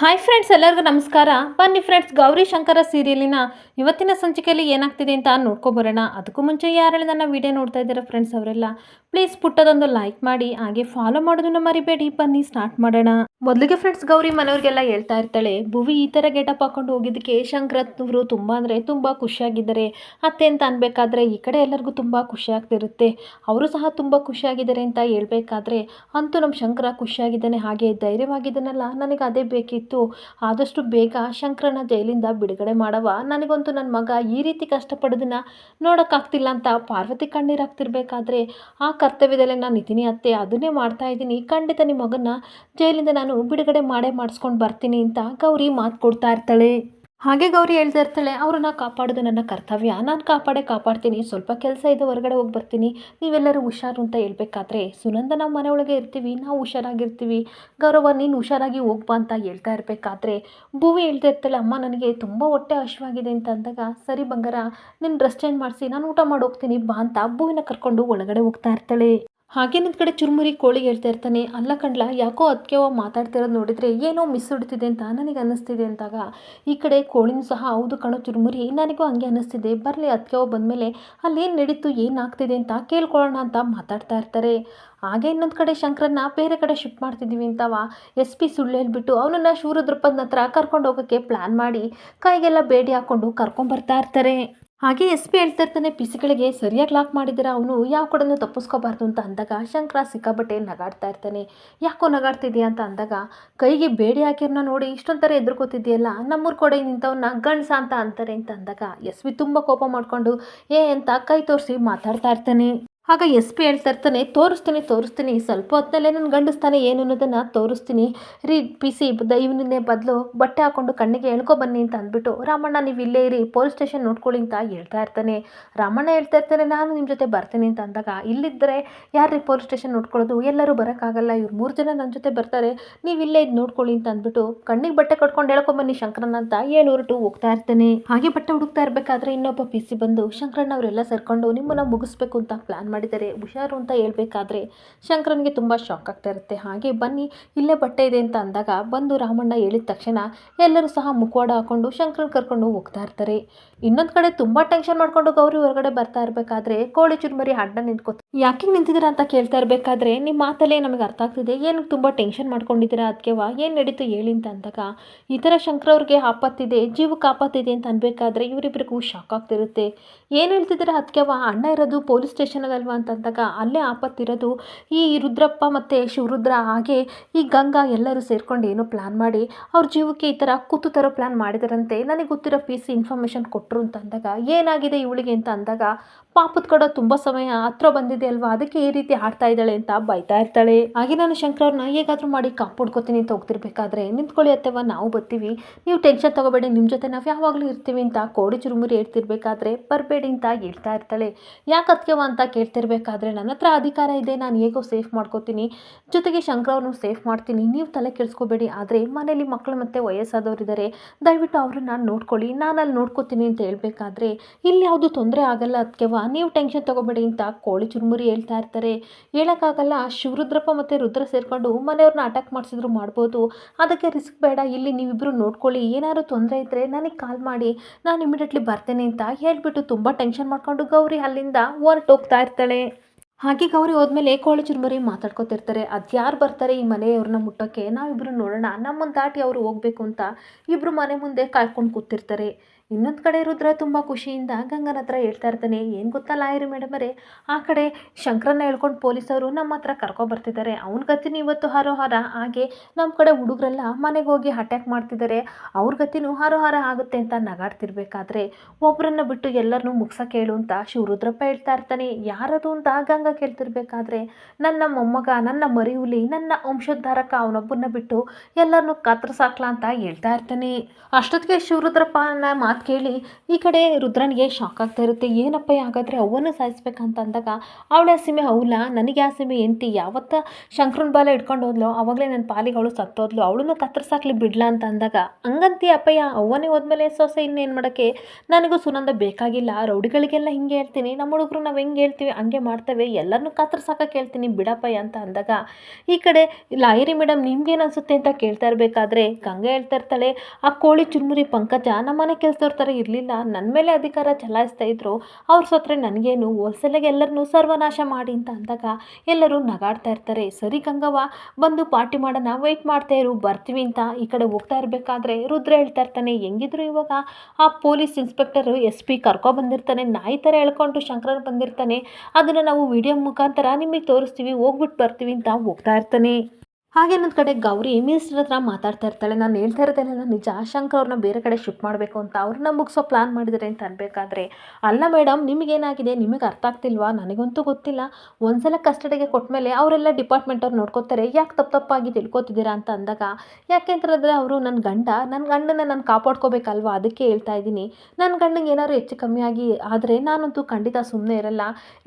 Hi friends ಎಲ್ಲರಿಗೂ ನಮಸ್ಕಾರ. ಬನ್ನಿ ಫ್ರೆಂಡ್ಸ್ ಗೌರಿ ಶಂಕರ ಸೀರಿಯಲಿನ ಇವತ್ತಿನ ಸಂಚಿಕೆಯಲ್ಲಿ ಏನಾಗ್ತಿದೆ ಅಂತ ನೋಡ್ಕೊಬರೋಣ. ಅದಕ್ಕೂ ಮುಂಚೆ ಯಾರೆಲ್ಲ ನನ್ನ ವಿಡಿಯೋ ನೋಡ್ತಾ ಇದ್ದೀರಾ ಫ್ರೆಂಡ್ಸ್ ಅವರೆಲ್ಲ ಪ್ಲೀಸ್ ಪುಟ್ಟದೊಂದು ಲೈಕ್ ಮಾಡಿ, ಹಾಗೆ ಫಾಲೋ ಮಾಡೋದನ್ನು ಮರಿಬೇಡಿ. ಬನ್ನಿ ಸ್ಟಾರ್ಟ್ ಮಾಡೋಣ. ಮೊದಲಿಗೆ ಫ್ರೆಂಡ್ಸ್ ಗೌರಿ ಮನೆಯವ್ರಿಗೆಲ್ಲ ಹೇಳ್ತಾ ಇರ್ತಾಳೆ, ಭುವಿ ಈ ಥರ ಗೆಟಪ್ ಹಾಕೊಂಡು ಹೋಗಿದ್ದಕ್ಕೆ ಶಂಕರತ್ನವರು ತುಂಬ ಅಂದರೆ ತುಂಬ ಖುಷಿಯಾಗಿದ್ದಾರೆ. ಅತ್ತೆ ಅಂತ ಅನ್ಬೇಕಾದ್ರೆ ಈ ಕಡೆ ಎಲ್ಲರಿಗೂ ತುಂಬ ಖುಷಿ ಆಗ್ತಿರುತ್ತೆ. ಅವರು ಸಹ ತುಂಬ ಖುಷಿಯಾಗಿದ್ದಾರೆ ಅಂತ ಹೇಳ್ಬೇಕಾದ್ರೆ, ಅಂತೂ ನಮ್ಮ ಶಂಕರ ಖುಷಿಯಾಗಿದ್ದಾನೆ, ಹಾಗೆ ಧೈರ್ಯವಾಗಿದ್ದಾನಲ್ಲ, ನನಗೆ ಅದೇ ಬೇಕಿತ್ತು. ಆದಷ್ಟು ಬೇಗ ಶಂಕರನ ಜೈಲಿಂದ ಬಿಡುಗಡೆ ಮಾಡವ. ನನಗಂತೂ ನನ್ನ ಮಗ ಈ ರೀತಿ ಕಷ್ಟಪಡೋದನ್ನ ನೋಡೋಕ್ಕಾಗ್ತಿಲ್ಲ ಅಂತ ಪಾರ್ವತಿ ಕಣ್ಣೀರಾಗ್ತಿರ್ಬೇಕಾದ್ರೆ ಆ ಕರ್ತವ್ಯದಲ್ಲೇ ನಾನು ಇದ್ದೀನಿ ಅತ್ತೆ. ಅದನ್ನೇ ಮಾಡ್ತಾ ಇದ್ದೀನಿ. ಖಂಡಿತ ನಿಮ್ಮ ಮಗನ ಜೈಲಿಂದ ನಾನು ಬಿಡುಗಡೆ ಮಾಡೇ ಮಾಡಿಸ್ಕೊಂಡು ಬರ್ತೀನಿ ಅಂತ ಗೌರಿ ಮಾತು ಕೊಡ್ತಾ ಇರ್ತಾಳೆ. ಹಾಗೆ ಗೌರಿ ಹೇಳ್ತಾ ಇರ್ತಾಳೆ ಅವ್ರನ್ನ ಕಾಪಾಡೋದು ನನ್ನ ಕರ್ತವ್ಯ. ನಾನು ಕಾಪಾಡೇ ಕಾಪಾಡ್ತೀನಿ. ಸ್ವಲ್ಪ ಕೆಲಸ ಇದೆ, ಹೊರಗಡೆ ಹೋಗಿ ಬರ್ತೀನಿ. ನೀವೆಲ್ಲರೂ ಹುಷಾರು ಅಂತ ಹೇಳ್ಬೇಕಾದ್ರೆ, ಸುನಂದ ನಾವು ಮನೆಯೊಳಗೆ ಇರ್ತೀವಿ, ನಾವು ಹುಷಾರಾಗಿರ್ತೀವಿ. ಗೌರವ, ನೀನು ಹುಷಾರಾಗಿ ಹೋಗ್ಬಾ ಅಂತ ಹೇಳ್ತಾ ಇರಬೇಕಾದ್ರೆ ಭೂವಿ ಹೇಳ್ತಾ ಇರ್ತಾಳೆ, ಅಮ್ಮ, ನನಗೆ ತುಂಬ ಹೊಟ್ಟೆ ಹಶ್ವಾಗಿದೆ ಅಂತ ಅಂದಾಗ, ಸರಿ ಬಂಗಾರ ನಿನ್ನ ಡ್ರೆಸ್ ಚೇಂಜ್ ಮಾಡಿಸಿ, ನಾನು ಊಟ ಮಾಡಿ ಹೋಗ್ತೀನಿ, ಬಾ ಅಂತ ಭೂವಿನ ಕರ್ಕೊಂಡು ಒಳಗಡೆ ಹೋಗ್ತಾ ಇರ್ತಾಳೆ. ಹಾಗೆ ನಿನ್ನ ಕಡೆ ಚುರುಮುರಿ ಕೋಳಿ ಹೇಳ್ತಾ ಇರ್ತಾನೆ. ಅಲ್ಲ ಕಂಡ್ಲ, ಯಾಕೋ ಅದಕ್ಕೆ ಅವ ಮಾತಾಡ್ತಿರೋದು ನೋಡಿದರೆ ಏನೋ ಮಿಸ್ ಹೊಡ್ತಿದೆ ಅಂತ ನನಗೆ ಅನ್ನಿಸ್ತಿದೆ ಅಂತಾಗ ಈ ಕಡೆ ಕೋಳಿನೂ ಸಹ ಹೌದು ಕಣೋ ಚುರುಮುರಿ, ನನಗೂ ಹಂಗೆ ಅನ್ನಿಸ್ತಿದೆ. ಬರಲಿ ಅದಕ್ಕೆ ಅವ ಬಂದಮೇಲೆ ಅಲ್ಲೇನು ನಡೀತು, ಏನಾಗ್ತಿದೆ ಅಂತ ಕೇಳ್ಕೊಳ್ಳೋಣ ಅಂತ ಮಾತಾಡ್ತಾ ಇರ್ತಾರೆ. ಹಾಗೆ ಇನ್ನೊಂದು ಕಡೆ ಶಂಕರನ್ನ ಬೇರೆ ಕಡೆ ಶಿಫ್ಟ್ ಮಾಡ್ತಿದ್ದೀವಿ ಅಂತವ. ಎಸ್ ಪಿ ಸುಳ್ಳು ಹೇಳ್ಬಿಟ್ಟು ಅವನನ್ನು ಶೂರದ್ರಪ್ಪನ ಹತ್ರ ಕರ್ಕೊಂಡು ಹೋಗೋಕ್ಕೆ ಪ್ಲ್ಯಾನ್ ಮಾಡಿ, ಕೈಗೆಲ್ಲ ಬೇಡಿ ಹಾಕ್ಕೊಂಡು ಕರ್ಕೊಂಬರ್ತಾ ಇರ್ತಾರೆ. ಹಾಗೆ ಎಸ್ ಪಿ ಹೇಳ್ತಾ ಇರ್ತಾನೆ, ಪಿಸಿಗಳಿಗೆ ಸರಿಯಾಗಿ ಲಾಕ್ ಮಾಡಿದ್ದೀರಾ? ಅವನು ಯಾವ ಕಡೆನೂ ತಪ್ಪಿಸ್ಕೋಬಾರ್ದು ಅಂತ ಅಂದಾಗ ಶಂಕರ ಸಿಕ್ಕಾಬಟ್ಟೆ ನಗಾಡ್ತಾ ಇರ್ತಾನೆ. ಯಾಕೋ ನಗಾಡ್ತಿದ್ಯಾ? ಅಂತ ಅಂದಾಗ, ಕೈಗೆ ಬೇಡಿ ಹಾಕಿರ್ನ ನೋಡಿ ಇಷ್ಟೊಂಥರ ಎದುರ್ಕೋತಿದ್ಯಲ್ಲ ನಮ್ಮೂರು ಕೊಡೆ ನಿಂತವನ್ನ ಗಂಡ್ಸ ಅಂತ ಅಂತಾರೆ ಅಂತ ಅಂದಾಗ ಎಸ್ ಪಿ ತುಂಬ ಕೋಪ ಮಾಡಿಕೊಂಡು, ಏ ಅಂತ ಕೈ ತೋರಿಸಿ ಮಾತಾಡ್ತಾ ಇರ್ತಾನೆ. ಆಗ ಎಸ್ ಪಿ ಹೇಳ್ತಾ ಇರ್ತಾನೆ, ತೋರಿಸ್ತೀನಿ ತೋರಿಸ್ತೀನಿ, ಸ್ವಲ್ಪ ಹೊತ್ತಲ್ಲೇ ನನ್ನ ಗಂಡಿಸ್ತಾನೆ ಏನು ಅನ್ನೋದನ್ನು ತೋರಿಸ್ತೀನಿ. ರೀ, ಪಿ ಸಿ ಇವನನ್ನೇ ಬದಲು ಬಟ್ಟೆ ಹಾಕೊಂಡು ಕಣ್ಣಿಗೆ ಹೇಳ್ಕೊ ಬನ್ನಿ ಅಂತ ಅಂದ್ಬಿಟ್ಟು ರಾಮಣ್ಣ ನೀವು ಇಲ್ಲೇ ಇರಿ, ಪೊಲೀಸ್ ಸ್ಟೇಷನ್ ನೋಡ್ಕೊಳ್ಳಿ ಅಂತ ಹೇಳ್ತಾ ಇರ್ತಾನೆ. ರಾಮಣ್ಣ ಹೇಳ್ತಾ ಇರ್ತಾನೆ, ನಾನು ನಿಮ್ಮ ಜೊತೆ ಬರ್ತೀನಿ ಅಂತ ಅಂದಾಗ ಇಲ್ಲಿದ್ದರೆ ಯಾರ್ರೀ ಪೊಲೀಸ್ ಸ್ಟೇಷನ್ ನೋಡ್ಕೊಳ್ಳೋದು? ಎಲ್ಲರೂ ಬರೋಕ್ಕಾಗಲ್ಲ, ಇವ್ರು ಮೂರು ಜನ ನನ್ನ ಜೊತೆ ಬರ್ತಾರೆ, ನೀವು ಇಲ್ಲೇ ಇದು ನೋಡ್ಕೊಳ್ಳಿ ಅಂತ ಅಂದ್ಬಿಟ್ಟು ಕಣ್ಣಿಗೆ ಬಟ್ಟೆ ಕಟ್ಕೊಂಡು ಹೇಳ್ಕೊಂಬನ್ನಿ ಶಂಕರಣ್ಣ ಅಂತ ಏಳು ಹೊರಟು ಹೋಗ್ತಾ ಇರ್ತಾನೆ. ಹಾಗೆ ಬಟ್ಟೆ ಹುಡುಕ್ತಾ ಇರಬೇಕಾದ್ರೆ ಇನ್ನೊಬ್ಬ ಪಿ ಸಿ ಬಂದು, ಶಂಕರಣ್ಣ ಅವರೆಲ್ಲ ಸೇರ್ಕೊಂಡು ನಿಮ್ಮನ್ನು ಮುಗಿಸ್ಬೇಕು ಅಂತ ಪ್ಲ್ಯಾನ್ ಮಾಡಿದ್ದಾರೆ ಹುಷಾರು ಅಂತ ಹೇಳಬೇಕಾದ್ರೆ ಶಂಕರನಿಗೆ ತುಂಬ ಶಾಕ್ ಆಗ್ತಾ ಇರುತ್ತೆ. ಹಾಗೆ ಬನ್ನಿ, ಇಲ್ಲೇ ಬಟ್ಟೆ ಇದೆ ಅಂತ ಅಂದಾಗ ಬಂದು ರಾಮಣ್ಣ ಹೇಳಿದ ತಕ್ಷಣ ಎಲ್ಲರೂ ಸಹ ಮುಖವಾಡ ಹಾಕೊಂಡು ಶಂಕರನ್ ಕರ್ಕೊಂಡು ಹೋಗ್ತಾ ಇರ್ತಾರೆ. ಇನ್ನೊಂದು ಕಡೆ ತುಂಬ ಟೆನ್ಷನ್ ಮಾಡ್ಕೊಂಡು ಗೌರಿ ಹೊರಗಡೆ ಬರ್ತಾ ಇರಬೇಕಾದ್ರೆ ಕೋಳಿ ಚುರುಮರಿ ಅಡ್ಡ ನಿಂತ್ಕೋತ ಯಾಕೆ ನಿಂತಿದ್ದೀರಾ ಅಂತ ಕೇಳ್ತಾ ಇರಬೇಕಾದ್ರೆ ನಿಮ್ಮ ಮಾತಲ್ಲೇ ನಮಗೆ ಅರ್ಥ ಆಗ್ತಿದೆ. ಏನು ತುಂಬ ಟೆನ್ಷನ್ ಮಾಡ್ಕೊಂಡಿದ್ದೀರಾ ಅದಕ್ಕೆವಾ ಏನು ನಡೀತು ಹೇಳಿ ಅಂತ ಅಂದಾಗ ಈ ಥರ ಶಂಕರ್ ಅವ್ರಿಗೆ ಆಪತ್ತಿದೆ ಜೀವಕ್ಕೆ ಆಪತ್ತಿದೆ ಅಂತ ಅನ್ಬೇಕಾದ್ರೆ ಇವರಿಬ್ಬರಿಗೂ ಶಾಕ್ ಆಗ್ತಿರುತ್ತೆ. ಏನು ಹೇಳ್ತಿದ್ದೀರಾ ಅದಕ್ಕೆವಾ ಅಣ್ಣ ಇರೋದು ಪೊಲೀಸ್ ಸ್ಟೇಷನಲ್ಲಲ್ವಾ ಅಂತ ಅಂದಾಗ ಅಲ್ಲೇ ಆಪತ್ತಿರೋದು ಈ ರುದ್ರಪ್ಪ ಮತ್ತು ಶಿವರುದ್ರ ಹಾಗೆ ಈ ಗಂಗಾ ಎಲ್ಲರೂ ಸೇರ್ಕೊಂಡು ಏನೋ ಪ್ಲ್ಯಾನ್ ಮಾಡಿ ಅವ್ರ ಜೀವಕ್ಕೆ ಈ ಥರ ಕೂತು ತರೋ ಪ್ಲ್ಯಾನ್ ಮಾಡಿದಾರಂತೆ. ನನಗೆ ಗೊತ್ತಿರೋ ಪಿ ಸಿ ಇನ್ಫಾರ್ಮೇಷನ್ ಕೊಟ್ಟರು ಅಂತ ಅಂದಾಗ ಏನಾಗಿದೆ ಇವಳಿಗೆ ಅಂತ ಅಂದಾಗ ಪಾಪದ ಕಡೆ ತುಂಬ ಸಮಯ ಹತ್ರ ಬಂದಿದೆ ಅಲ್ವಾ? ಅದಕ್ಕೆ ಈ ರೀತಿ ಆಡ್ತಾ ಇದ್ದಾಳೆ ಅಂತ ಬೈತಾ ಇರ್ತಾಳೆ. ಹಾಗೆ ನಾನು ಶಂಕರ್ ಅವ್ರನ್ನ ಹೇಗಾದರೂ ಮಾಡಿ ಕಾಪಾಡ್ಕೋತೀನಿ ಅಂತ ಹೋಗ್ತಿರ್ಬೇಕಾದ್ರೆ, ನಿಂತ್ಕೊಳ್ಳಿ ಅತ್ತೆವ ನಾವು ಬರ್ತೀವಿ. ನೀವು ಟೆನ್ಷನ್ ತಗೋಬೇಡಿ ನಿಮ್ಮ ಜೊತೆ ನಾವು ಯಾವಾಗಲೂ ಇರ್ತೀವಿ ಅಂತ ಕೋಡಿ ಚುರುಮುರಿ ಹೇಳ್ತಿರ್ಬೇಕಾದ್ರೆ ಬರಬೇಡಿ ಅಂತ ಹೇಳ್ತಾ ಇರ್ತಾಳೆ. ಯಾಕೆ ಅದಕ್ಕೆವ ಅಂತ ಕೇಳ್ತಿರ್ಬೇಕಾದ್ರೆ, ನನ್ನ ಹತ್ರ ಅಧಿಕಾರ ಇದೆ, ನಾನು ಹೇಗೋ ಸೇಫ್ ಮಾಡ್ಕೋತೀನಿ. ಜೊತೆಗೆ ಶಂಕರ್ ಅವ್ರನ್ನೂ ಸೇಫ್ ಮಾಡ್ತೀನಿ. ನೀವು ತಲೆ ಕೆಡಿಸ್ಕೋಬೇಡಿ, ಆದರೆ ಮನೇಲಿ ಮಕ್ಕಳು ಮತ್ತು ವಯಸ್ಸಾದವರಿದ್ದಾರೆ ದಯವಿಟ್ಟು ಅವ್ರನ್ನ ನೋಡ್ಕೊಳ್ಳಿ. ನಾನು ಅಲ್ಲಿ ನೋಡ್ಕೋತೀನಿ ಅಂತ ಹೇಳ್ಬೇಕಾದ್ರೆ, ಇಲ್ಲಿ ಯಾವುದು ತೊಂದರೆ ಆಗಲ್ಲ ಅದಕ್ಕೆವ ನೀವು ಟೆನ್ಷನ್ ತಗೋಬೇಡಿ ಅಂತ ಕೋಳಿ ಚುರುಮುರಿ ಹೇಳ್ತಾ ಇರ್ತಾರೆ. ಹೇಳೋಕ್ಕಾಗಲ್ಲ, ಶಿವರುದ್ರಪ್ಪ ಮತ್ತು ರುದ್ರ ಸೇರಿಕೊಂಡು ಮನೆಯವ್ರನ್ನ ಅಟ್ಯಾಕ್ ಮಾಡಿಸಿದ್ರು ಮಾಡ್ಬೋದು. ಅದಕ್ಕೆ ರಿಸ್ಕ್ ಬೇಡ, ಇಲ್ಲಿ ನೀವಿಬ್ಬರು ನೋಡ್ಕೊಳ್ಳಿ. ಏನಾದರೂ ತೊಂದರೆ ಇದ್ದರೆ ನನಗೆ ಕಾಲ್ ಮಾಡಿ. ನಾನು ಇಮಿಡಿಯೇಟ್ಲಿ ಬರ್ತೇನೆ ಅಂತ ಹೇಳಿಬಿಟ್ಟು ತುಂಬ ಟೆನ್ಷನ್ ಮಾಡ್ಕೊಂಡು ಗೌರಿ ಅಲ್ಲಿಂದ ಹೊರಟೋಗ್ತಾ ಇರ್ತಾಳೆ. ಹಾಗೆ ಗೌರಿ ಹೋದ್ಮೇಲೆ ಕೋಳಿ ಚುರುಮುರಿ ಮಾತಾಡ್ಕೊತಿರ್ತಾರೆ. ಅದು ಯಾರು ಬರ್ತಾರೆ ಈ ಮನೆಯವ್ರನ್ನ ಮುಟ್ಟೋಕ್ಕೆ? ನಾವಿಬ್ಬರು ನೋಡೋಣ. ನಮ್ಮನ್ನು ದಾಟಿ ಅವರು ಹೋಗಬೇಕು ಅಂತ ಇಬ್ಬರು ಮನೆ ಮುಂದೆ ಕಾಯ್ಕೊಂಡು ಕೂತಿರ್ತಾರೆ. ಇನ್ನೊಂದು ಕಡೆ ರುದ್ರ ತುಂಬ ಖುಷಿಯಿಂದ ಗಂಗನ ಹತ್ರ ಹೇಳ್ತಾ ಇರ್ತಾನೆ, ಏನು ಗೊತ್ತಲ್ಲ ಆಯ್ರಿ ಮೇಡಮರೇ ಆ ಕಡೆ ಶಂಕರನ್ನ ಹೇಳ್ಕೊಂಡು ಪೊಲೀಸವರು ನಮ್ಮ ಹತ್ರ ಕರ್ಕೊಬರ್ತಿದ್ದಾರೆ ಅವ್ನ ಗತಿನೂ ಇವತ್ತು ಹಾರೋಹಾರ, ಹಾಗೆ ನಮ್ಮ ಕಡೆ ಹುಡುಗರೆಲ್ಲ ಮನೆಗೆ ಹೋಗಿ ಅಟ್ಯಾಕ್ ಮಾಡ್ತಿದ್ದಾರೆ. ಅವ್ರ ಗತಿನೂ ಹಾರೋಹಾರ ಆಗುತ್ತೆ ಅಂತ ನಗಾಡ್ತಿರ್ಬೇಕಾದ್ರೆ ಒಬ್ಬರನ್ನ ಬಿಟ್ಟು ಎಲ್ಲರನ್ನೂ ಮುಗ್ಸಕ್ಕೆ ಹೇಳು ಅಂತ ಶಿವರುದ್ರಪ್ಪ ಹೇಳ್ತಾ ಇರ್ತಾನೆ. ಯಾರದು ಅಂತ ಗಂಗ ಕೇಳ್ತಿರ್ಬೇಕಾದ್ರೆ ನನ್ನ ಮೊಮ್ಮಗ, ನನ್ನ ಮರಿಹುಲಿ, ನನ್ನ ವಂಶೋದ್ಧಾರಕ ಅವನೊಬ್ಬನ ಬಿಟ್ಟು ಎಲ್ಲರನ್ನೂ ಕತ್ತರಿಸಾಕ್ಲಾ ಅಂತ ಹೇಳ್ತಾ ಇರ್ತಾನೆ. ಅಷ್ಟೊತ್ತಿಗೆ ಶಿವರುದ್ರಪ್ಪನ ಮಾತು ಮಾತು ಕೇಳಿ, ಈ ಕಡೆ ರುದ್ರನಿಗೆ ಶಾಕ್ ಆಗ್ತಾ ಇರುತ್ತೆ. ಏನಪ್ಪ ಹಾಗಾದರೆ ಅವನು ಸಾಯಿಸ್ಬೇಕಂತ ಅಂದಾಗ ಅವಳ ಸೀಮೆ ಅವಳ ನನಗೆ ಆ ಸೀಮೆ ಎಂತಿ ಯಾವತ್ತ ಶಂಕರನ ಬಾಲ ಇಟ್ಕೊಂಡು ಹೋದ್ಲು, ಅವಾಗಲೇ ನನ್ನ ಪಾಲಿಗೆ ಅವಳು ಸತ್ತೋದ್ಲು. ಅವಳನ್ನು ಕತ್ತರಿಸಾಕ್ಲಿ ಬಿಡ್ಲಾ ಅಂತ ಅಂದಾಗ ಹಂಗಂತಿ ಅಪ್ಪಯ್ಯ ಅವನೇ ಹೋದ್ಮೇಲೆ ಸೊಸೆ ಇನ್ನೇನು ಮಾಡೋಕ್ಕೆ? ನನಗೂ ಸುನಂದ ಬೇಕಾಗಿಲ್ಲ. ರೌಡಿಗಳಿಗೆಲ್ಲ ಹಿಂಗೆ ಹೇಳ್ತೀನಿ. ನಮ್ಮ ಹುಡುಗರು ನಾವು ಹೆಂಗೆ ಹೇಳ್ತೀವಿ, ಹಂಗೆ ಮಾಡ್ತೇವೆ. ಎಲ್ಲರನ್ನೂ ಕತ್ತರಿಸಾಕಕ್ಕೆ ಹೇಳ್ತೀನಿ ಬಿಡಪ್ಪಯ್ಯ ಅಂತ ಅಂದಾಗ ಈ ಕಡೆ ಲಾಯರಿ ಮೇಡಮ್ ನಿಮ್ಗೇನು ಅನಿಸುತ್ತೆ? ಅಂತ ಕೇಳ್ತಾ ಇರಬೇಕಾದ್ರೆ, ಗಂಗೆ ಹೇಳ್ತಾ ಇರ್ತಾಳೆ. ಆ ಕೋಳಿ ಚುರುಮುರಿ ಪಂಕಜ, ನಮ್ಮನೆ ಕೆಲಸದವ್ರ ಥರ ಇರಲಿಲ್ಲ. ನನ್ನ ಮೇಲೆ ಅಧಿಕಾರ ಚಲಾಯಿಸ್ತಾ ಇದ್ರು. ಅವ್ರ ಸತ್ರೆ ನನಗೇನು? ಹೋಲ್ಸೆಲಾಗಿ ಎಲ್ಲರನ್ನೂ ಸರ್ವನಾಶ ಮಾಡಿ ಅಂತ ಅಂದಾಗ ಎಲ್ಲರೂ ನಗಾಡ್ತಾ ಇರ್ತಾರೆ. ಸರಿ ಗಂಗವ್ವ, ಬಂದು ಪಾರ್ಟಿ ಮಾಡೋಣ ವೆಯ್ಟ್ ಮಾಡ್ತಾ ಇರು, ಬರ್ತೀವಿ ಅಂತ ಈ ಕಡೆ ಹೋಗ್ತಾ ಇರಬೇಕಾದ್ರೆ ರುದ್ರ ಹೇಳ್ತಾ ಇರ್ತಾನೆ. ಹೆಂಗಿದ್ರು ಇವಾಗ? ಆ ಪೊಲೀಸ್ ಇನ್ಸ್ಪೆಕ್ಟರು ಎಸ್ ಪಿ ಕರ್ಕೊ ಬಂದಿರ್ತಾನೆ. ನಾಯಿ ಥರ ಎಳ್ಕೊಂಡು ಶಂಕರನ್ ಬಂದಿರ್ತಾನೆ. ಅದನ್ನು ನಾವು ವಿಡಿಯೋ ಮುಖಾಂತರ ನಿಮಗೆ ತೋರಿಸ್ತೀವಿ. ಹೋಗ್ಬಿಟ್ಟು ಬರ್ತೀವಿ ಅಂತ ಹೋಗ್ತಾ ಇರ್ತಾನೆ. ಹಾಗೆ ನನ್ನ ಕಡೆ ಗೌರಿ ಮಿನಿಸ್ಟರ್ ಹತ್ರ ಮಾತಾಡ್ತಾ ಇರ್ತಾಳೆ. ನಾನು ಹೇಳ್ತಾ ಇರೋದೆಲ್ಲ ನಿಜ ಶಂಕರ್ ಅವ್ರನ್ನ ಬೇರೆ ಕಡೆ ಶಿಫ್ಟ್ ಮಾಡಬೇಕು ಅಂತ ಅವ್ರನ್ನ ಮುಗಿಸೋ ಪ್ಲಾನ್ ಮಾಡಿದರೆ ಅಂತ ಅನ್ಬೇಕಾದ್ರೆ, ಅಲ್ಲ ಮೇಡಮ್ ನಿಮಗೇನಾಗಿದೆ? ನಿಮಗೆ ಅರ್ಥ ಆಗ್ತಿಲ್ವಾ? ನನಗಂತೂ ಗೊತ್ತಿಲ್ಲ. ಒಂದ್ಸಲ ಕಸ್ಟಡಿಗೆ ಕೊಟ್ಮೇಲೆ ಅವರೆಲ್ಲ ಡಿಪಾರ್ಟ್ಮೆಂಟ್ ಅವ್ರು ನೋಡ್ಕೋತಾರೆ. ಯಾಕೆ ತಪ್ಪು ತಪ್ಪಾಗಿ ತಿಳ್ಕೊತಿದ್ದೀರಾ ಅಂತ ಅಂದಾಗ, ಯಾಕೆ ಅಂತಂದರೆ ಅವರು ನನ್ನ ಗಂಡ ನನ್ನ ಗಂಡನ ನಾನು ಕಾಪಾಡ್ಕೋಬೇಕಲ್ವಾ? ಅದಕ್ಕೆ ಹೇಳ್ತಾ ಇದ್ದೀನಿ. ನನ್ನ ಗಂಡಂಗೆ ಏನಾದ್ರು ಹೆಚ್ಚು ಕಮ್ಮಿ ಆಗಿ ಆದರೆ ನಾನಂತೂ ಖಂಡಿತ ಸುಮ್ಮನೆ ಇರಲ್ಲ.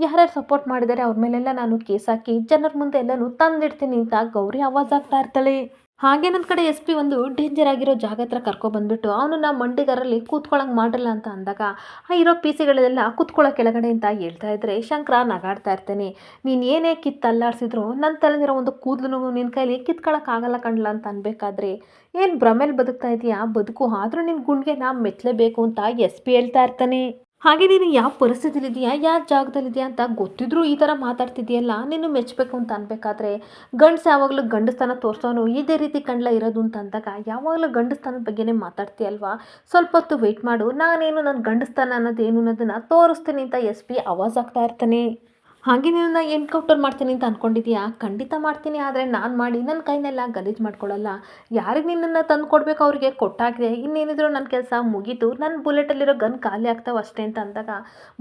ಯಾರ್ಯಾರು ಸಪೋರ್ಟ್ ಮಾಡಿದರೆ ಅವ್ರ ಮೇಲೆಲ್ಲ ನಾನು ಕೇಸ್ ಹಾಕಿ ಜನರ ಮುಂದೆ ಎಲ್ಲನೂ ತಂದಿಡ್ತೀನಿ ಅಂತ ಗೌರಿ ಆವಾಜ್ ಆಗ್ತಾ ಇರ್ತಾಳೆ. ಹಾಗೆ ನನ್ನ ಕಡೆ ಎಸ್ ಪಿ ಒಂದು ಡೇಂಜರ್ ಆಗಿರೋ ಜಾಗ ಹತ್ರ ಕರ್ಕೊಬಂದ್ಬಿಟ್ಟು ಅವನನ್ನ ಮಂಡಿಗಾರಲ್ಲಿ ಕೂತ್ಕೊಳ್ಳೋಂಗೆ ಮಾಡಲ್ಲ ಅಂತ ಅಂದಾಗ, ಆ ಇರೋ ಪಿ ಸಿಗಳೆಲ್ಲ ಕೂತ್ಕೊಳ್ಳೋ ಕೆಳಗಡೆ ಅಂತ ಹೇಳ್ತಾ ಇದ್ರೆ ಶಂಕರ ನಗಾಡ್ತಾ ಇರ್ತೇನೆ. ನೀನು ಏನೇ ಕಿತ್ತು ಅಲ್ಲಾಡ್ಸಿದ್ರು ನನ್ನ ತಲೆದಿರೋ ಒಂದು ಕೂದಲು ನಿನ್ನ ಕೈಲಿ ಕಿತ್ಕೊಳ್ಳೋಕ್ಕಾಗಲ್ಲ ಕಣ್ಲ ಅಂತ ಅನ್ಬೇಕಾದ್ರೆ, ಏನು ಭ್ರಮೇಲಿ ಬದುಕ್ತಾ ಇದೆಯಾ? ಬದುಕು ಆದರೂ ನಿನ್ನ ಗುಂಡಿಗೆ ನಾ ಮೆಚ್ಚಲೇಬೇಕು ಅಂತ ಎಸ್ ಪಿ ಹೇಳ್ತಾ ಇರ್ತಾನೆ. ಹಾಗೆ ನೀನು ಯಾವ ಪರಿಸ್ಥಿತಿಲಿದೆಯಾ ಯಾವ ಜಾಗದಲ್ಲಿದೆಯಾ ಅಂತ ಗೊತ್ತಿದ್ರು ಈ ಥರ ಮಾತಾಡ್ತಿದ್ಯಲ್ಲ ನೀನು ಮೆಚ್ಚಬೇಕು ಅಂತ ಅನ್ಬೇಕಾದ್ರೆ ಗಂಡಸ ಯಾವಾಗಲೂ ಗಂಡಸ್ತನ ತೋರಿಸೋನು ಇದೇ ರೀತಿ ಕಂಡ್ಲ ಇರೋದು ಅಂತ ಅಂದಾಗ ಯಾವಾಗಲೂ ಗಂಡಸ್ತನದ ಬಗ್ಗೆನೇ ಮಾತಾಡ್ತೀಯಲ್ವಾ? ಸ್ವಲ್ಪ ಹೊತ್ತು ವೆಯ್ಟ್ ಮಾಡು. ನಾನೇನು ನನ್ನ ಗಂಡಸ್ತನ ಅನ್ನೋದೇನು ಅನ್ನೋದನ್ನು ತೋರಿಸ್ತೀನಿ ಅಂತ ಎಸ್ ಪಿ ಆವಾಜ್ ಆಗ್ತಾ ಇರ್ತಾನೆ. ಹಾಗೆ ನಿನ್ನ ಎನ್ಕೌಂಟರ್ ಮಾಡ್ತೀನಿ ಅಂತ ಅಂದ್ಕೊಂಡಿದ್ಯಾ ಖಂಡಿತ ಮಾಡ್ತೀನಿ, ಆದರೆ ನಾನು ಮಾಡಿ ನನ್ನ ಕೈನೆಲ್ಲ ಗಲೀಜು ಮಾಡ್ಕೊಳ್ಳಲ್ಲ. ಯಾರಿಗೆ ನಿನ್ನನ್ನು ತಂದು ಕೊಡಬೇಕು ಅವರಿಗೆ? ಕೊಟ್ಟಾಗಿದೆ. ಇನ್ನೇನಿದ್ರು ನನ್ನ ಕೆಲಸ ಮುಗೀತು. ನನ್ನ ಬುಲೆಟಲ್ಲಿರೋ ಗನ್ ಖಾಲಿ ಆಗ್ತಾವೆ ಅಷ್ಟೇ ಅಂತ ಅಂದಾಗ,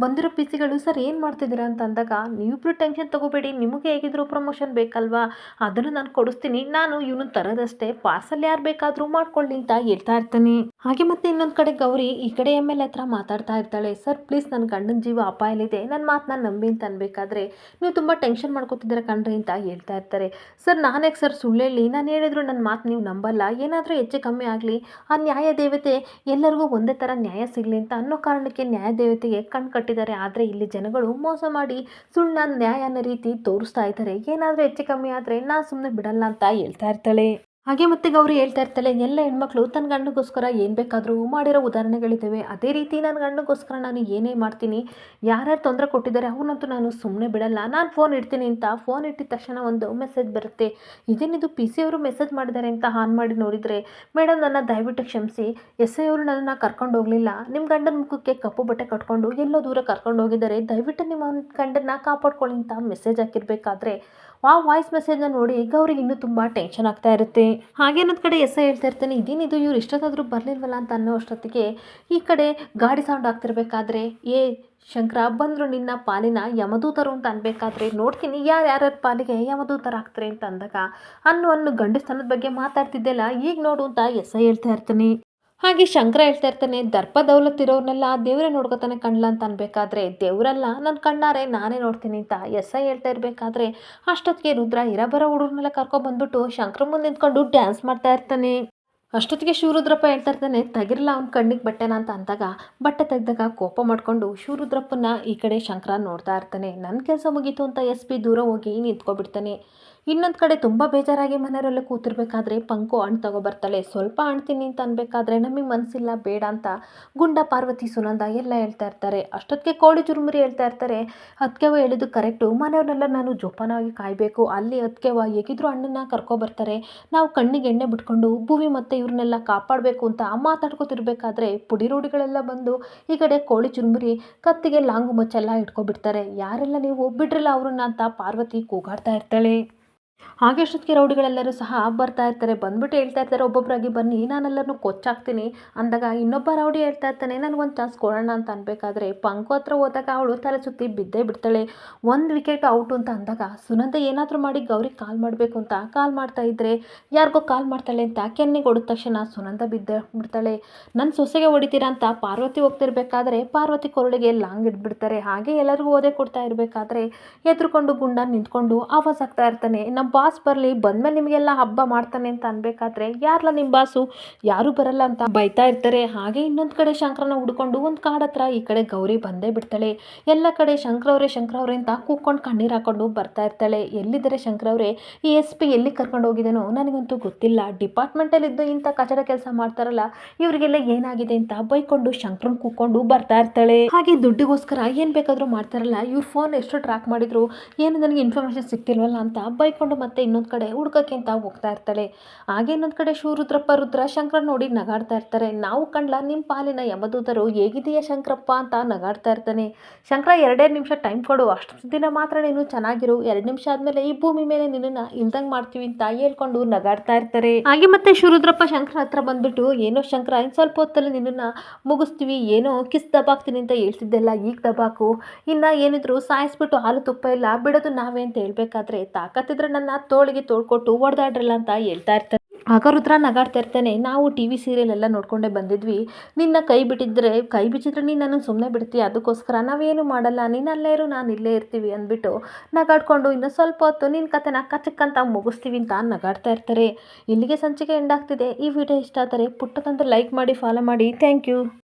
ಬಂದಿರೋ ಪಿ ಸಿಗಳು ಸರ್, ಏನು ಮಾಡ್ತಿದ್ದೀರಾ? ಅಂತ ಅಂದಾಗ, ನೀವಿಬ್ರು ಟೆನ್ಷನ್ ತೊಗೋಬೇಡಿ. ನಿಮಗೆ ಹೇಗಿದ್ರು ಪ್ರಮೋಷನ್ ಬೇಕಲ್ವಾ? ಅದನ್ನು ನಾನು ಕೊಡಿಸ್ತೀನಿ. ನಾನು ಇವನು ತರೋದಷ್ಟೇ. ಪಾರ್ಸಲ್ ಯಾರು ಬೇಕಾದರೂ ಮಾಡ್ಕೊಳ್ಳಿ ಅಂತ ಹೇಳ್ತಾ ಇರ್ತಾನೆ. ಹಾಗೆ ಮತ್ತೆ ಇನ್ನೊಂದು ಕಡೆ ಗೌರಿ ಈ ಕಡೆ ಎಂ ಎಲ್ ಹತ್ರ ಮಾತಾಡ್ತಾ ಇರ್ತಾಳೆ. ಸರ್ ಪ್ಲೀಸ್ ನನ್ನ ಗಂಡನ ಜೀವ ಅಪಾಯಲಿದೆ ನನ್ನ ಮಾತನ್ನ ನಂಬಿ ಅಂತ ಅನ್ಬೇಕಾದ್ರೆ ನೀವು ತುಂಬ ಟೆನ್ಷನ್ ಮಾಡ್ಕೋತಿದ್ದೀರ ಕಣ್ರಿ ಅಂತ ಹೇಳ್ತಾ ಇರ್ತಾರೆ. ಸರ್, ನಾನೇ ಸರ್ ಸುಳ್ಳು ಹೇಳಿ? ನಾನು ಹೇಳಿದ್ರು ನನ್ನ ಮಾತು ನೀವು ನಂಬಲ್ಲ. ಏನಾದರೂ ಹೆಚ್ಚು ಕಮ್ಮಿ ಆಗಲಿ. ಆ ನ್ಯಾಯ ದೇವತೆ ಎಲ್ಲರಿಗೂ ಒಂದೇ ಥರ ನ್ಯಾಯ ಸಿಗಲಿ ಅಂತ ಅನ್ನೋ ಕಾರಣಕ್ಕೆ ನ್ಯಾಯ ದೇವತೆಗೆ ಕಣ್ಣು ಕಟ್ಟಿದ್ದಾರೆ. ಆದರೆ ಇಲ್ಲಿ ಜನಗಳು ಮೋಸ ಮಾಡಿ ಸುಳ್ಳು ನ್ಯಾಯ ಅನ್ನೋ ರೀತಿ ತೋರಿಸ್ತಾ ಇದ್ದಾರೆ. ಏನಾದರೂ ಹೆಚ್ಚು ಕಮ್ಮಿ ಆದರೆ ನಾನು ಸುಮ್ಮನೆ ಬಿಡಲ್ಲ ಅಂತ ಹೇಳ್ತಾ ಇರ್ತಾಳೆ. ಹಾಗೆ ಮತ್ತೆ ಗೌರಿ ಹೇಳ್ತಾ ಇರ್ತಾಳೆ ಎಲ್ಲ ಹೆಣ್ಮಕ್ಳು ತನ್ನ ಗಂಡಗೋಸ್ಕರ ಏನು ಬೇಕಾದರೂ ಮಾಡಿರೋ ಉದಾಹರಣೆಗಳಿದ್ದಾವೆ ಅದೇ ರೀತಿ ನನ್ನ ಗಂಡಗೋಸ್ಕರ ನಾನು ಏನೇ ಮಾಡ್ತೀನಿ, ಯಾರ್ಯಾರು ತೊಂದರೆ ಕೊಟ್ಟಿದ್ದಾರೆ ಅವನಂತೂ ನಾನು ಸುಮ್ಮನೆ ಬಿಡಲ್ಲ. ನಾನು ಫೋನ್ ಇಡ್ತೀನಿ ಅಂತ ಫೋನ್ ಇಟ್ಟಿದ ತಕ್ಷಣ ಒಂದು ಮೆಸೇಜ್ ಬರುತ್ತೆ. ಇದೇನಿದು ಪಿ ಸಿ ಅವರು ಮೆಸೇಜ್ ಮಾಡಿದ್ದಾರೆ ಅಂತ ಆನ್ ಮಾಡಿ ನೋಡಿದರೆ ಮೇಡಮ್ ನನ್ನ ದಯವಿಟ್ಟು ಕ್ಷಮಿಸಿ. ಎಸ್ ಐ ಅವರು ನನ್ನನ್ನು ಕರ್ಕೊಂಡು ಹೋಗಲಿಲ್ಲ. ನಿಮ್ಮ ಗಂಡನ ಮುಖಕ್ಕೆ ಕಪ್ಪು ಬಟ್ಟೆ ಕಟ್ಕೊಂಡು ಎಲ್ಲೋ ದೂರ ಕರ್ಕೊಂಡು ಹೋಗಿದ್ದಾರೆ. ದಯವಿಟ್ಟು ನಿಮ್ಮ ಗಂಡನ್ನ ಕಾಪಾಡ್ಕೊಳ್ಳಿ ಅಂತ ಮೆಸೇಜ್ ಹಾಕಿರ್ಬೇಕಾದ್ರೆ ಆ ವಾಯ್ಸ್ ಮೆಸೇಜ್ನ ನೋಡಿ ಗೌರಿಗೆ ಇನ್ನೂ ತುಂಬ ಟೆನ್ಷನ್ ಆಗ್ತಾ ಇರುತ್ತೆ. ಹಾಗೆ ನನ್ನ ಕಡೆ ಎಸ್ ಐ ಹೇಳ್ತಾ ಇರ್ತಾನೆ, ಇದೇನಿದು? ಇವ್ರು ಇಷ್ಟೊತ್ತಾದರೂ ಬರಲಿಲ್ವಲ್ಲ? ಅಂತ ಅನ್ನೋ ಅಷ್ಟೊತ್ತಿಗೆ ಈ ಕಡೆ ಗಾಡಿ ಸೌಂಡ್ ಆಗ್ತಿರ್ಬೇಕಾದ್ರೆ, ಏ ಶಂಕರ, ಬಂದರು ನಿನ್ನ ಪಾಲಿನ ಯಮದೂತರು ಅಂತ ಅನ್ಬೇಕಾದ್ರೆ ನೋಡ್ತೀನಿ ಯಾರು ಯಾರ್ಯಾರ ಪಾಲಿಗೆ ಯಮದೂತರ ಆಗ್ತಾರೆ ಅಂತ ಅಂದಾಗ, ಅನ್ನು ಅನ್ನು ಗಂಡಸ್ತನದ ಬಗ್ಗೆ ಮಾತಾಡ್ತಿದ್ದೆಲ್ಲ, ಈಗ ನೋಡು ಅಂತ ಎಸ್ ಐ ಹೇಳ್ತಾ ಇರ್ತಾನೆ. ಹಾಗೆ ಶಂಕರ ಹೇಳ್ತಾ ಇರ್ತಾನೆ, ದರ್ಪ ದೌಲತ್ತಿರೋರ್ನೆಲ್ಲ ದೇವರೇ ನೋಡ್ಕೊತಾನೆ ಕಣ್ಲ ಅಂತ ಅನ್ಬೇಕಾದ್ರೆ ದೇವರಲ್ಲ ನನ್ನ ಕಣ್ಣಾರೆ ನಾನೇ ನೋಡ್ತೀನಿ ಅಂತ ಎಸ್ ಐ ಹೇಳ್ತಾ ಇರಬೇಕಾದ್ರೆ ಅಷ್ಟೊತ್ತಿಗೆ ರುದ್ರ ಇರಬರೋ ಹುಡುಗ್ರನ್ನೆಲ್ಲ ಕರ್ಕೊಂಡ್ಬಂದ್ಬಿಟ್ಟು ಶಂಕರ ಮುಂದೆ ನಿಂತ್ಕೊಂಡು ಡ್ಯಾನ್ಸ್ ಮಾಡ್ತಾ ಇರ್ತಾನೆ. ಅಷ್ಟೊತ್ತಿಗೆ ಶಿವರುದ್ರಪ್ಪ ಹೇಳ್ತಾ ಇರ್ತಾನೆ ತೆಗಿರಲ್ಲ ಅವ್ನ ಕಣ್ಣಿಗೆ ಬಟ್ಟೆನ ಅಂತ ಅಂದಾಗ ಬಟ್ಟೆ ತೆಗೆದಾಗ ಕೋಪ ಮಾಡಿಕೊಂಡು ಶಿವರುದ್ರಪ್ಪನ ಈ ಕಡೆ ಶಂಕರ ನೋಡ್ತಾ ಇರ್ತಾನೆ. ನನ್ನ ಕೆಲಸ ಮುಗೀತು ಅಂತ ಎಸ್ ಪಿ ದೂರ ಹೋಗಿ ನಿಂತ್ಕೊಬಿಡ್ತಾನೆ. ಇನ್ನೊಂದು ಕಡೆ ತುಂಬ ಬೇಜಾರಾಗಿ ಮನೆಯವರೆಲ್ಲ ಕೂತಿರ್ಬೇಕಾದ್ರೆ, ಪಂಕು ಹಣ್ಣು ತಗೊಬರ್ತಾಳೆ ಸ್ವಲ್ಪ ಹಣ್ಣು ತಿನ್ನಿ ಅಂತ ಅನ್ಬೇಕಾದ್ರೆ ನಮಗೆ ಮನಸ್ಸಿಲ್ಲ ಬೇಡ ಅಂತ ಗುಂಡ ಪಾರ್ವತಿ, ಸುನಂದ ಎಲ್ಲ ಹೇಳ್ತಾ ಇರ್ತಾರೆ. ಅಷ್ಟೊತ್ತಿಗೆ ಕೋಳಿ ಚುರುಮುರಿ ಹೇಳ್ತಾ ಇರ್ತಾರೆ ಅದಕ್ಕೆವ ಹೇಳಿದ್ದು ಕರೆಕ್ಟು ಮನೆಯವರೆಲ್ಲ ನಾನು ಜೋಪಾನವಾಗಿ ಕಾಯಬೇಕು. ಅಲ್ಲಿ ಅದಕ್ಕೆವ ಹೇಗಿದ್ರು ಹಣ್ಣನ್ನು ಕರ್ಕೊಬರ್ತಾರೆ ನಾವು ಕಣ್ಣಿಗೆ ಎಣ್ಣೆ ಬಿಟ್ಕೊಂಡು ಭೂಮಿ ಮತ್ತು ಇವ್ರನ್ನೆಲ್ಲ ಕಾಪಾಡಬೇಕು ಅಂತ ಮಾತಾಡ್ಕೊತಿರ್ಬೇಕಾದ್ರೆ ಪುಡಿ ರೂಢಿಗಳೆಲ್ಲ ಬಂದು ಈ ಕಡೆ ಕೋಳಿ ಚುರುಮುರಿ ಕತ್ತಿಗೆ ಲಾಂಗು ಮಚ್ಚೆಲ್ಲ ಇಟ್ಕೊಬಿಡ್ತಾರೆ. ಯಾರೆಲ್ಲ ನೀವು ಬಿಡ್ರಲ್ಲ ಅವ್ರನ್ನ ಅಂತ ಪಾರ್ವತಿ ಕೂಗಾಡ್ತಾ ಇರ್ತಾಳೆ. ಹಾಗೆ ಅಷ್ಟೊತ್ತಿಗೆ ರೌಡಿಗಳೆಲ್ಲರೂ ಸಹ ಬರ್ತಾ ಇರ್ತಾರೆ. ಬಂದ್ಬಿಟ್ಟು ಹೇಳ್ತಾ ಇರ್ತಾರೆ ಒಬ್ಬೊಬ್ಬರಾಗಿ ಬನ್ನಿ, ನಾನೆಲ್ಲರನ್ನೂ ಕೊಚ್ಚಾಕ್ತೀನಿ. ಅಂದಾಗ ಇನ್ನೊಬ್ಬ ರೌಡಿ ಹೇಳ್ತಾ ಇರ್ತಾನೆ ನನಗೊಂದು ಚಾನ್ಸ್ ಕೊಡೋಣ ಅಂತ ಅನ್ಬೇಕಾದ್ರೆ ಪಂಕು ಹತ್ರ ಹೋದಾಗ ಅವಳು ತಲೆ ಸುತ್ತಿ ಬಿದ್ದೇ ಬಿಡ್ತಾಳೆ. ಒಂದು ವಿಕೆಟ್ ಔಟು ಅಂತ ಅಂದಾಗ ಸುನಂದ ಏನಾದರೂ ಮಾಡಿ ಗೌರಿ ಕಾಲ್ ಮಾಡಬೇಕು ಅಂತ ಕಾಲ್ ಮಾಡ್ತಾ ಇದ್ರೆ ಯಾರಿಗೋ ಕಾಲ್ ಮಾಡ್ತಾಳೆ ಅಂತ ಕೆನ್ನೆಗೆ ಹೊಡೆದ ತಕ್ಷಣ ಸುನಂದ ಬಿದ್ದ ಬಿಡ್ತಾಳೆ. ನನ್ನ ಸೊಸೆಗೆ ಹೊಡಿತೀರಾ ಅಂತ ಪಾರ್ವತಿ ಹೋಗ್ತಿರ್ಬೇಕಾದ್ರೆ ಪಾರ್ವತಿ ಕೊರಳಿಗೆ ಲಾಂಗ್ ಇಟ್ಬಿಡ್ತಾರೆ. ಹಾಗೆ ಎಲ್ಲರಿಗೂ ಓದೆ ಕೊಡ್ತಾ ಇರಬೇಕಾದ್ರೆ ಎದ್ರುಕೊಂಡು ಗುಂಡ ನಿಂತ್ಕೊಂಡು ಆವಾಜ್ ಆಗ್ತಾ ಇರ್ತಾನೆ. ನಮ್ಮ ಬಾಸ್ ಬರಲಿ, ಬಂದ್ಮೇಲೆ ನಿಮಗೆಲ್ಲ ಹಬ್ಬ ಮಾಡ್ತಾನೆ ಅಂತ ಅನ್ಬೇಕಾದ್ರೆ ಯಾರಲ್ಲ ನಿಮ್ಮ ಬಾಸು? ಯಾರೂ ಬರಲ್ಲ ಅಂತ ಬೈತಾ ಇರ್ತಾರೆ. ಹಾಗೆ ಇನ್ನೊಂದು ಕಡೆ ಶಂಕರನ ಹುಡ್ಕೊಂಡು ಒಂದು ಕಾಡತ್ರ ಈ ಕಡೆ ಗೌರಿ ಬಂದೇ ಬಿಡ್ತಾಳೆ. ಎಲ್ಲ ಕಡೆ ಶಂಕರವ್ರೆ ಶಂಕರವ್ರೆ ಅಂತ ಕೂತ್ಕೊಂಡು ಕಣ್ಣೀರು ಹಾಕೊಂಡು ಬರ್ತಾ ಇರ್ತಾಳೆ. ಎಲ್ಲಿದ್ದಾರೆ ಶಂಕರವ್ರೆ ಈ ಎಸ್ ಪಿ ಎಲ್ಲಿ ಕರ್ಕೊಂಡು ಹೋಗಿದ್ದಾನೋ ನನಗಂತೂ ಗೊತ್ತಿಲ್ಲ. ಡಿಪಾರ್ಟ್ಮೆಂಟಲ್ಲಿದ್ದು ಇಂಥ ಕಚಡ ಕೆಲಸ ಮಾಡ್ತಾರಲ್ಲ, ಇವರಿಗೆಲ್ಲ ಏನಾಗಿದೆ ಅಂತ ಬೈಕೊಂಡು ಶಂಕರನ್ ಕೂಕೊಂಡು ಬರ್ತಾ ಇರ್ತಾಳೆ. ಹಾಗೆ ದುಡ್ಡಿಗೋಸ್ಕರ ಏನು ಬೇಕಾದರೂ ಮಾಡ್ತಾರಲ್ಲ. ಇವ್ರ ಫೋನ್ ಎಷ್ಟು ಟ್ರ್ಯಾಕ್ ಮಾಡಿದ್ರು. ಏನು ನನಗೆ ಇನ್ಫಾರ್ಮೇಷನ್ ಸಿಗ್ತಿಲ್ವಲ್ಲ ಅಂತ ಬೈಕೊಂಡು ಮತ್ತೆ ಇನ್ನೊಂದು ಕಡೆ ಹುಡ್ಕಕ್ಕೆ ಅಂತ ಹೋಗ್ತಾ ಇರ್ತಾಳೆ. ಹಾಗೆ ಇನ್ನೊಂದು ಕಡೆ ಶಿವರುದ್ರಪ್ಪ ರುದ್ರ ಶಂಕರ ನೋಡಿ ನಗಾಡ್ತಾ ಇರ್ತಾರೆ. ನಾವು ಕಂಡ್ಲ ನಿಮ್ಮ ಪಾಲಿನ ಯಮದೂತರು ಹೇಗಿದೆಯಾ ಶಂಕರಪ್ಪ ಅಂತ ನಗಾಡ್ತಾ ಇರ್ತಾನೆ. ಶಂಕರ ಎರಡೇ ನಿಮಿಷ ಟೈಮ್ ಕೊಡು. ಅಷ್ಟು ದಿನ ಮಾತ್ರ ನೀನು ಚೆನ್ನಾಗಿರು. ಎರಡು ನಿಮಿಷ ಆದ್ಮೇಲೆ ಈ ಭೂಮಿ ಮೇಲೆ ನಿನ್ನನ್ನು ಇಲ್ದಂಗೆ ಮಾಡ್ತೀವಿ ಅಂತ ಹೇಳ್ಕೊಂಡು ನಗಾಡ್ತಾ ಇರ್ತಾರೆ. ಹಾಗೆ ಮತ್ತೆ ಶಿವರುದ್ರಪ್ಪ ಶಂಕರ ಹತ್ರ ಬಂದ್ಬಿಟ್ಟು, ಏನೋ ಶಂಕರ ಇನ್ನು ಸ್ವಲ್ಪ ಹೊತ್ತಲ್ಲಿ ನಿನ್ನನ್ನು ಮುಗಿಸ್ತೀವಿ. ಏನೋ ಕಿಸ್ ದಬಾಕ್ತೀನಿ ಅಂತ ಹೇಳ್ತಿದ್ದೆಲ್ಲ, ಈಗ ದಬಾಕು. ಇನ್ನ ಏನಿದ್ರು ಸಾಯಿಸ್ಬಿಟ್ಟು ಹಾಲು ತುಪ್ಪ ಇಲ್ಲ ಬಿಡೋದು ನಾವೇ ಅಂತ ಹೇಳ್ಬೇಕಾದ್ರೆ ತಾಕತ್ತಿದ್ರೆ ನನ್ನ ತೋಳಿಗೆ ತೋಳ್ಕೊಟ್ಟು ಓಡ್ದಾಡ್ರಲ್ಲ ಅಂತ ಹೇಳ್ತಾ ಇರ್ತಾರೆ. ಆಗ ರುದ್ರ ನಗಾಡ್ತಾ ಇರ್ತಾನೆ. ನಾವು ಟಿ ವಿ ಸೀರಿಯಲ್ ಎಲ್ಲ ನೋಡ್ಕೊಂಡೇ ಬಂದಿದ್ವಿ. ನಿನ್ನ ಕೈ ಬಿಟ್ಟಿದ್ರೆ, ಕೈ ಬಿಚ್ಚಿದ್ರೆ ನೀನು ನನ್ನ ಸುಮ್ಮನೆ ಬಿಡ್ತೀಯ? ಅದಕ್ಕೋಸ್ಕರ ನಾವೇನು ಮಾಡಲ್ಲ? ನೀನು ಅಲ್ಲೇ ಇರು, ನಾನು ಇಲ್ಲೇ ಇರ್ತೀವಿ ಅಂದ್ಬಿಟ್ಟು ನಗಾಡ್ಕೊಂಡು ಇನ್ನು ಸ್ವಲ್ಪ ಹೊತ್ತು ನಿನ್ನ ಕತೆನ ಕಚಕ್ಕಂತ ಮುಗಿಸ್ತೀವಿ ಅಂತ ನಗಾಡ್ತಾ ಇರ್ತಾರೆ. ಇಲ್ಲಿಗೆ ಸಂಚಿಕೆ ಎಂಡ್ ಆಗ್ತಿದೆ. ಈ ವಿಡಿಯೋ ಇಷ್ಟ ಆದರೆ ಪುಟ್ಟಕ್ಕಂತ ಲೈಕ್ ಮಾಡಿ ಫಾಲೋ ಮಾಡಿ. Thank you